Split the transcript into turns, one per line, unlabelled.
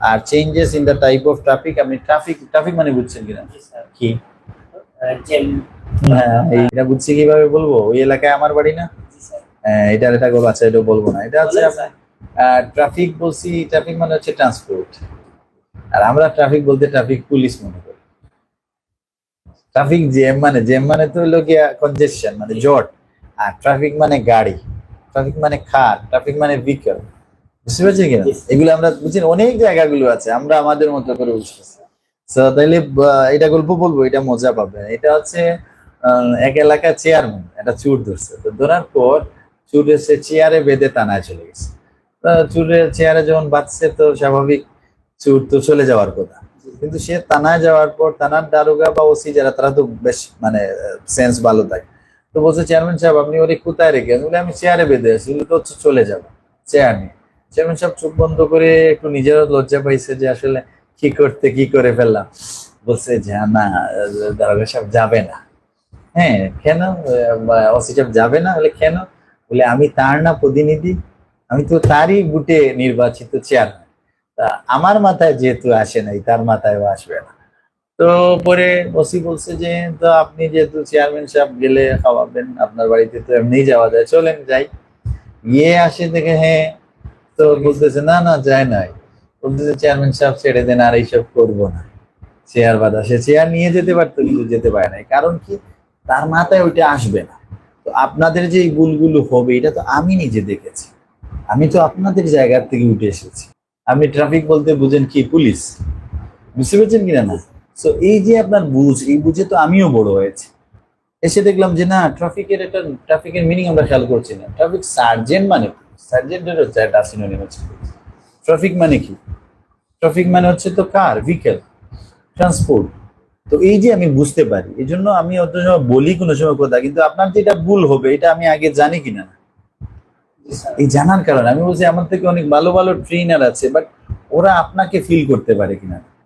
R changes in the type of traffic আপনি traffic traffic মানে বুঝছেন কিনা? কি? হ্যাঁ এটা বুঝছি কীভাবে বলব? ওই এলাকায় আমার বাড়ি না? হ্যাঁ, এটা গল্প আছে এটা বলব না। এটা হচ্ছে ট্রাফিক বলছি ট্রাফিক মানে হচ্ছে ট্রান্সপোর্ট আর আমরা ট্রাফিক বলতে ট্রাফিক পুলিশ মনে করি। ট্রাফিক জ্যাম মানে জ্যাম মানে তো হলো গিয়া কনজেশন মানে জট। আর ট্রাফিক মানে গাড়ি। ট্রাফিক মানে খাট ট্রাফিক মানে ভিকল বুঝতে পারছি কিনা. এগুলো আমরা বুঝছেন অনেক জায়গাগুলো আছে, আমরা আমাদের মতো করে বুঝতেছি। তাইলে এটা গল্প বলব, এটা মজা পাবে। এটা হচ্ছে এক এলাকার চেয়ারম্যান একটা চুর ধরছে। তো ধরার পর চুর এসে চেয়ারে বেঁধে টানায় চলে গেছে। চুরের চেয়ারে যখন বাঁচছে তো স্বাভাবিক চুর তো চলে যাওয়ার কথা। কিন্তু সে থানায় যাওয়ার পর, থানার দারোগা বা ওসি যারা, তারা তো বেশ মানে সেন্স ভালো থাকে। তো বলছে চেয়ারম্যান সাহেব, আপনি ওরে কোথায় রেখে আমি চেয়ারে বেঁধে আছি। তো চলে যাব চেয়ার নিয়ে। চেয়ারম্যান সাহেব চোখ বন্ধ করে একটু নিজেরও লজ্জা পাইছে যে আসলে কি করতে, কি করে ফেললাম। বলছে যে না, দারোগা সাহেব যাবে না। হ্যাঁ কেন? ওসি সাহেব যাবে না? বলে, কেন? বলে, আমি তার না প্রতিনিধি। আমি তো তারই বুটে নির্বাচিত চেয়ারম্যান। তা আমার মাথায় যেহেতু আসে নাই, তার মাথায়ও আসবে না। তো পরে ওসি বলছে যে, তো আপনি যেহেতু চেয়ারম্যান সাহেব, গেলে খাওয়াবেন। আপনার বাড়িতে তো এমনিই যাওয়া যায়। চলেন যাই। গিয়ে আসে দেখে হ্যাঁ তো বলতেছে, না না, যায় নাই। বলতেছে চেয়ারম্যান সাহেব ছেড়ে দেন, আর এইসব করব না। চেয়ার বাধা, সে চেয়ার নিয়ে যেতে পারতো, কিন্তু যেতে পারে নাই। কারণ কি? তার মাথায় ওইটা আসবে না। তো আপনাদের যে ভুলগুলো হবে, এটা তো আমি নিজে দেখেছি। আমি তো আপনাদের জায়গার থেকে উঠে এসেছি। আপনি ট্রাফিক বলতে বুঝেন কি? পুলিশ বুঝতে পেরেছেন কিনা না? তো এই যে আপনার বুঝ, এই বুঝে তো আমিও বড় হয়েছি। এসে দেখলাম যে, না ট্রাফিকের একটা ট্রাফিকের মিনিং আমরা খেয়াল করছি না। ট্রাফিক সার্জেন্ট মানে সার্জেন্টের হচ্ছে একটা সিনোনিম হচ্ছে ট্রাফিক মানে কি? ট্রাফিক মানে হচ্ছে তো কার? ভিকেল ট্রান্সপোর্ট তো এই যে আমি বুঝতে পারি, এই জন্য আমি অত সময় বলি কোনো সময় কথা কিন্তু আপনার যে এটা ভুল হবে, এটা আমি আগে জানি কিনা এই জানার কারণে আমি বলছি, আমার থেকে অনেক ভালো ভালো ট্রেনার আছে বাট ওরা আপনাকে ফিল করতে পারে কিনা